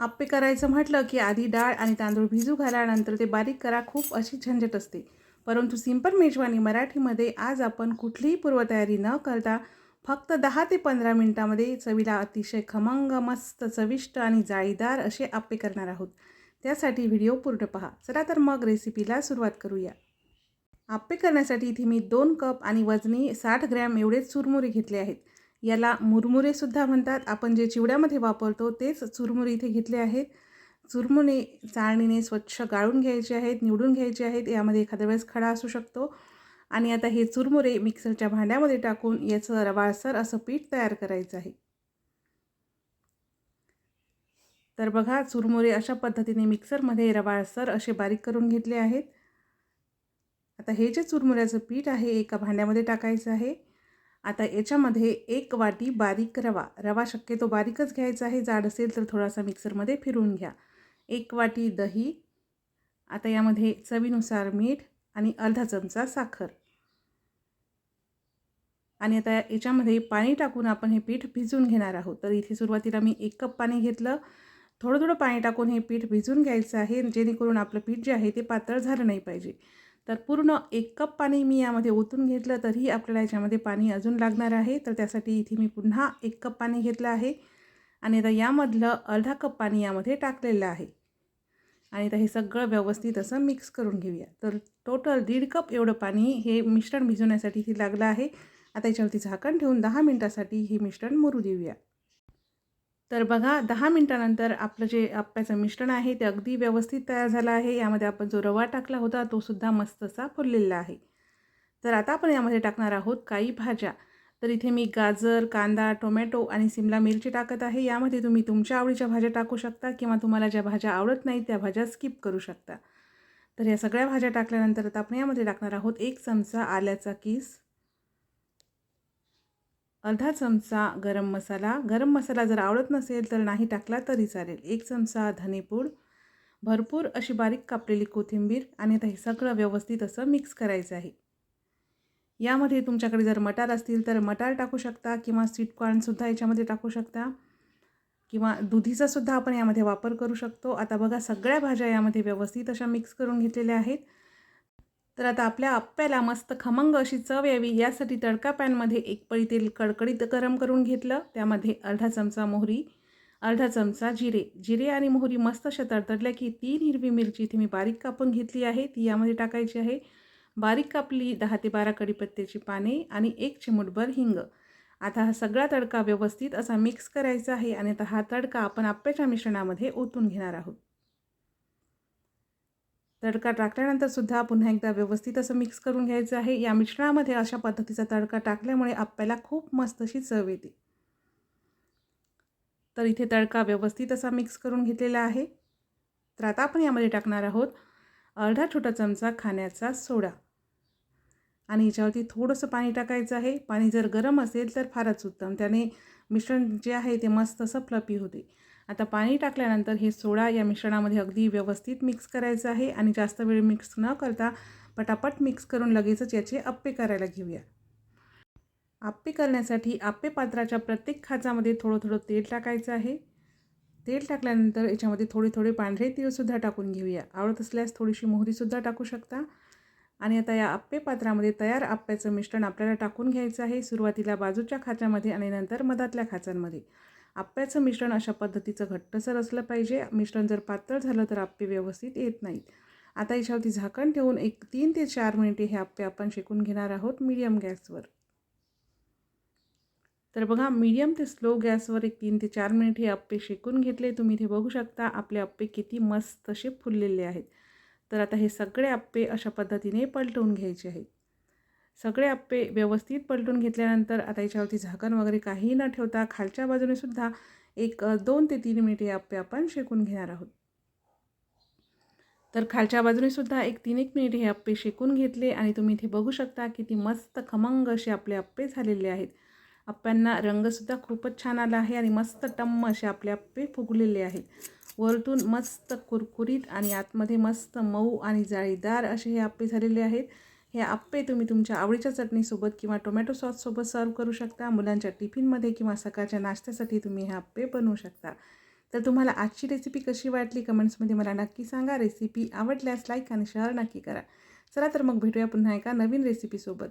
आप्पे करायचं म्हटलं की आधी डाळ आणि तांदूळ भिजू घाला नंतर ते बारीक करा खूप अशी झंझट असते. परंतु सिंपल मेजवानी मराठीमध्ये आज आपण कुठलीही पूर्वतयारी न करता फक्त दहा ते पंधरा मिनटामध्ये चवीला अतिशय खमंग मस्त चविष्ट आणि जाळीदार असे आप्पे करणार आहोत. त्यासाठी व्हिडिओ पूर्ण पहा. चला तर मग रेसिपीला सुरुवात करूया. आप्पे करण्यासाठी इथे मी दोन कप आणि वजनी साठ ग्रॅम एवढेच चुरमुरे घेतले आहेत. याला मुरमुरेसुद्धा म्हणतात. आपण जे चिवड्यामध्ये वापरतो तेच चुरमुरे इथे घेतले आहेत. चुरमुरे चाळणीने स्वच्छ गाळून घ्यायचे आहेत निवडून घ्यायचे आहेत. यामध्ये एखाद्या वेळेस खडा असू शकतो. आणि आता हे चुरमुरे मिक्सरच्या भांड्यामध्ये टाकून याचं रवाळसर असं पीठ तयार करायचं आहे. तर बघा चुरमुरे अशा पद्धतीने मिक्सरमध्ये रवाळसर असे बारीक करून घेतले आहेत. आता हे जे चुरमुऱ्याचं पीठ आहे एका भांड्यामध्ये टाकायचं आहे. आता याच्यामध्ये एक वाटी बारीक रवा. रवा शक्यतो बारीकच घ्यायचा आहे. जाड असेल तर थोडासा मिक्सरमध्ये फिरून घ्या. एक वाटी दही. आता यामध्ये चवीनुसार मीठ आणि अर्धा चमचा साखर. आणि आता याच्यामध्ये पाणी टाकून आपण हे पीठ भिजून घेणार आहोत. तर इथे सुरुवातीला मी एक कप पाणी घेतलं. थोडं थोडं पाणी टाकून हे पीठ भिजून घ्यायचं आहे. जेणेकरून आपलं पीठ जे आहे ते पातळ झालं नाही पाहिजे. तर पूर्ण एक कप पाणी मी यामध्ये ओतून घेतलं तरीही आपल्याला याच्यामध्ये पाणी अजून लागणार आहे. तर त्यासाठी इथे मी पुन्हा एक कप पाणी घेतलं आहे. आणि आता यामधलं अर्धा कप पाणी यामध्ये टाकलेलं आहे. आणि आता हे सगळं व्यवस्थित असं मिक्स करून घेऊया. तर टोटल दीड कप एवढं पाणी हे मिश्रण भिजवण्यासाठी इथे लागलं आहे. आता याच्यावरती झाकण ठेवून दहा मिनटासाठी हे मिश्रण मुरू देऊया. तर बघा दहा मिनटानंतर आपलं जे आप्याचं मिश्रण आहे ते अगदी व्यवस्थित तयार झालं आहे. यामध्ये आपण जो रवा टाकला होता तो सुद्धा मस्त असा फुललेला आहे. तर आता आपण यामध्ये टाकणार आहोत काही भाज्या. तर इथे मी गाजर कांदा टोमॅटो आणि सिमला मिरची टाकत आहे. यामध्ये तुम्ही तुमच्या आवडीच्या भाज्या टाकू शकता किंवा तुम्हाला ज्या भाज्या आवडत नाहीत त्या भाज्या स्किप करू शकता. तर या सगळ्या भाज्या टाकल्यानंतर आता आपण यामध्ये टाकणार आहोत एक चमचा आल्याचा किस. अर्धा चमचा गरम मसाला. गरम मसाला जर आवडत नसेल तर नाही टाकला तरी चालेल. एक चमचा धनेपूड भरपूर अशी बारीक कापलेली कोथिंबीर आणि आता हे सगळं व्यवस्थित असं मिक्स करायचं आहे. यामध्ये तुमच्याकडे जर मटार असतील तर मटार टाकू शकता किंवा स्वीट कॉर्नसुद्धा याच्यामध्ये टाकू शकता. किंवा दुधीचासुद्धा आपण यामध्ये वापर करू शकतो. आता बघा सगळ्या भाज्या यामध्ये व्यवस्थित अशा मिक्स करून घेतलेल्या आहेत. तर आता आपल्या आप्प्याला मस्त खमंग अशी चव यावी यासाठी तडका पॅनमध्ये एक पळी तेल कडकडीत गरम करून घेतलं. त्यामध्ये अर्धा चमचा मोहरी अर्धा चमचा जिरे. जिरे आणि मोहरी मस्त अशा तडतडल्या की तीन हिरवी मिरची इथे मी बारीक कापून घेतली आहे. ती यामध्ये टाकायची आहे. बारीक कापली दहा ते बारा कडीपत्त्याची पाने आणि एक चिमूटभर हिंग. आता हा सगळा तडका व्यवस्थित असा मिक्स करायचा आहे आणि आता हा तडका आपण आप्प्याच्या मिश्रणामध्ये ओतून घेणार आहोत. तडका टाकल्यानंतर सुद्धा पुन्हा एकदा व्यवस्थित असं मिक्स करून घ्यायचं आहे. या मिश्रणामध्ये अशा पद्धतीचा तडका टाकल्यामुळे आप्याला खूप मस्त अशी चव येते. तर इथे तडका व्यवस्थित असा मिक्स करून घेतलेला आहे. तर आता आपण यामध्ये टाकणार आहोत अर्धा छोटा चमचा खाण्याचा सोडा. आणि याच्यावरती थोडंसं पाणी टाकायचं आहे. पाणी जर गरम असेल तर फारच उत्तम. त्याने मिश्रण जे आहे ते मस्त असं फ्लपी होते. आता पाणी टाकल्यानंतर हे सोडा या मिश्रणामध्ये अगदी व्यवस्थित मिक्स करायचं आहे आणि जास्त वेळ मिक्स न करता पटापट मिक्स करून लगेचच याचे अप्पे करायला घेऊया. आप्पे करण्यासाठी आप्पे पात्राच्या प्रत्येक खाचामध्ये थोडं थोडं तेल टाकायचं आहे. तेल टाकल्यानंतर याच्यामध्ये थोडे थोडे पांढरे तीळसुद्धा टाकून घेऊया. आवडत असल्यास थोडीशी मोहरीसुद्धा टाकू शकता. आणि आता या आप्पे पात्रामध्ये तयार आप्प्याचं मिश्रण आपल्याला टाकून घ्यायचं आहे सुरुवातीला बाजूच्या खाच्यामध्ये आणि नंतर मधातल्या खाचांमध्ये. आप्प्याचं मिश्रण अशा पद्धतीचं घट्टसर असलं पाहिजे. मिश्रण जर पातळ झालं तर आप्पे व्यवस्थित येत नाहीत. आता याच्यावरती झाकण ठेवून एक तीन ते चार मिनिटे हे आप्पे आपण शेकून घेणार आहोत मीडियम गॅसवर. तर बघा मीडियम ते स्लो गॅसवर एक तीन ते चार मिनिट हे आप्पे शेकून घेतले. तुम्ही इथे बघू शकता आपले आप्पे किती मस्त असे फुललेले आहेत. तर आता हे सगळे आप्पे अशा पद्धतीने पलटवून घ्यायचे आहेत. सगळे आप्पे व्यवस्थित पलटून घेतल्यानंतर आता याच्यावरती झाकण वगैरे काही न ठेवता खालच्या बाजूने सुद्धा एक दोन ते तीन मिनिटे आप्पे आपण शेकून घेणार आहोत. तर खालच्या बाजूने सुद्धा एक तीन एक मिनिट हे आप्पे शेकून घेतले आणि तुम्ही इथे बघू शकता किती मस्त खमंग असे आपले आप्पे झालेले आहेत. आप्प्यांना रंगसुद्धा खूपच छान आला आहे आणि मस्त टम्म असे आपले आप्पे फुगलेले आहेत. वरतून मस्त कुरकुरीत आणि आतमध्ये मस्त मऊ आणि जाळीदार असे हे आप्पे झालेले आहेत. हे आप्पे तुम्ही तुमच्या आवडीच्या चटणीसोबत किंवा टोमॅटो सॉससोबत सर्व करू शकता. मुलांच्या टिफिनमध्ये किंवा सकाळच्या नाश्त्यासाठी तुम्ही हे आप्पे बनवू शकता. तर तुम्हाला आजची रेसिपी कशी वाटली कमेंट्समध्ये मला नक्की सांगा. रेसिपी आवडल्यास लाईक आणि शेअर नक्की करा. चला तर मग भेटूया पुन्हा एका नवीन रेसिपीसोबत